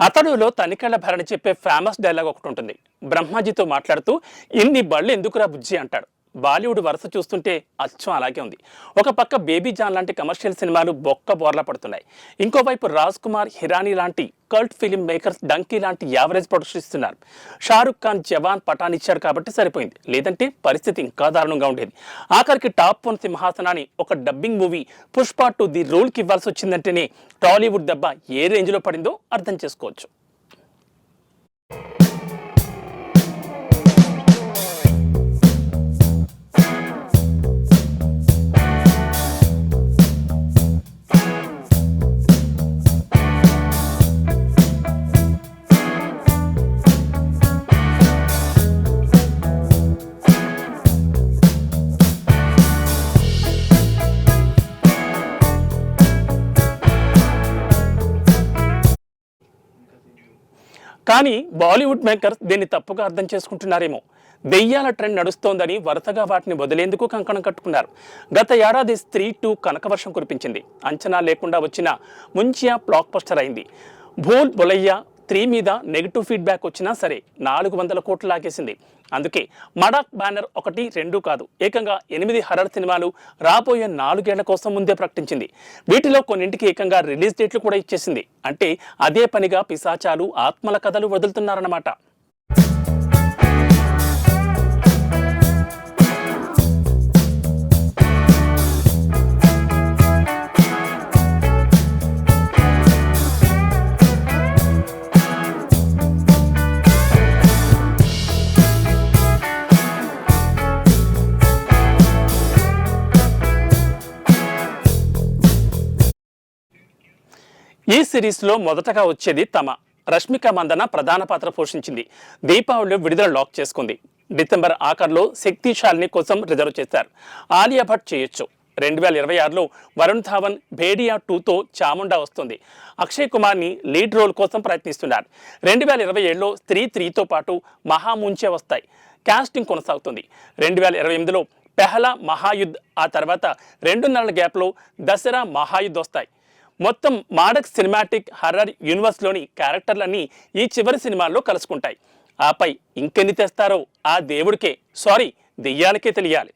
అతడులో తనికళ్ళ భరణి చెప్పే famous dialogue ఒకటి ఉంటుంది. బ్రహ్మాజీతో మాట్లాడుతూ ఇన్ని బళ్ళు ఎందుకురా బుజ్జి అంటాడు. బాలీవుడ్ వరుస చూస్తుంటే అచ్చం అలాగే ఉంది. ఒక పక్క బేబీ జాన్ లాంటి కమర్షియల్ సినిమాలు బొక్క బోర్లా పడుతున్నాయి. ఇంకోవైపు రాజ్ కుమార్ హిరానీ లాంటి కల్ట్ ఫిలిం మేకర్స్ డంకీ లాంటి యావరేజ్ ప్రొడక్షన్ ఇస్తున్నారు. షారుఖ్ ఖాన్ జవాన్ పఠాన్ ఇచ్చారు కాబట్టి సరిపోయింది. లేదంటే పరిస్థితి ఇంకా దారుణంగా ఉండేది. ఆఖరికి టాప్ వన్ సింహాసనాన్ని ఒక dubbing movie Pushpa two the రోల్కి ఇవ్వాల్సి వచ్చిందంటేనే టాలీవుడ్ దెబ్బ ఏ రేంజ్లో పడిందో అర్థం చేసుకోవచ్చు. కానీ బాలీవుడ్ మేకర్స్ దీన్ని తప్పుగా అర్థం చేసుకుంటున్నారేమో. దెయ్యాల ట్రెండ్ నడుస్తోందని వరుసగా వాటిని వదిలేందుకు కంకణం కట్టుకున్నారు. గత ఏడాది స్త్రీ టూ కనకవర్షం కురిపించింది. అంచనా లేకుండా వచ్చిన ముంచియా బ్లాక్ బస్టర్ అయింది. భూల్ బొలయ్య త్రీ మీద నెగిటివ్ ఫీడ్బ్యాక్ వచ్చినా సరే నాలుగు వందల కోట్లు లాగేసింది. అందుకే మడాక్ బ్యానర్ ఒకటి రెండు కాదు. ఏకంగా ఎనిమిది హర్రర్ సినిమాలు రాబోయే నాలుగేళ్ళ కోసం ముందే ప్రకటించింది. వీటిలో కొన్నింటికి ఏకంగా రిలీజ్ డేట్లు కూడా ఇచ్చేసింది. అంటే అదే పనిగా పిశాచాలు ఆత్మల కథలు వదులుతున్నారన్నమాట. ఈ సిరీస్లో మొదటగా వచ్చేది తమ. రష్మిక మందన ప్రధాన పాత్ర పోషించింది. దీపావళిలో విడుదల లాక్ చేసుకుంది. డిసెంబర్ ఆఖర్లో శక్తిశాలిని కోసం రిజర్వ్ చేశారు. ఆలియా భట్ చేయొచ్చు. రెండు వేల ఇరవై ఆరులో వరుణ్ ధావన్ భేడియా టూతో చాముండా వస్తుంది. అక్షయ్ కుమార్ని లీడ్ రోల్ కోసం ప్రయత్నిస్తున్నారు. రెండు వేల ఇరవై ఏడులో స్త్రీ త్రీతో పాటు మహాముంచే వస్తాయి. కాస్టింగ్ కొనసాగుతుంది. రెండు వేల ఇరవై ఎనిమిదిలో పెహలా మహాయుద్ధ్ ఆ తర్వాత రెండున్నర గ్యాప్లో దసరా మహాయుద్ధ్ వస్తాయి. మొత్తం మాడక్ సినిమాటిక్ హర్రర్ యూనివర్స్లోని క్యారెక్టర్లన్నీ ఈ చివరి సినిమాల్లో కలుసుకుంటాయి. ఆపై ఇంకెన్ని తెస్తారో ఆ దేవుడికే సారీ దెయ్యాలకే తెలియాలి.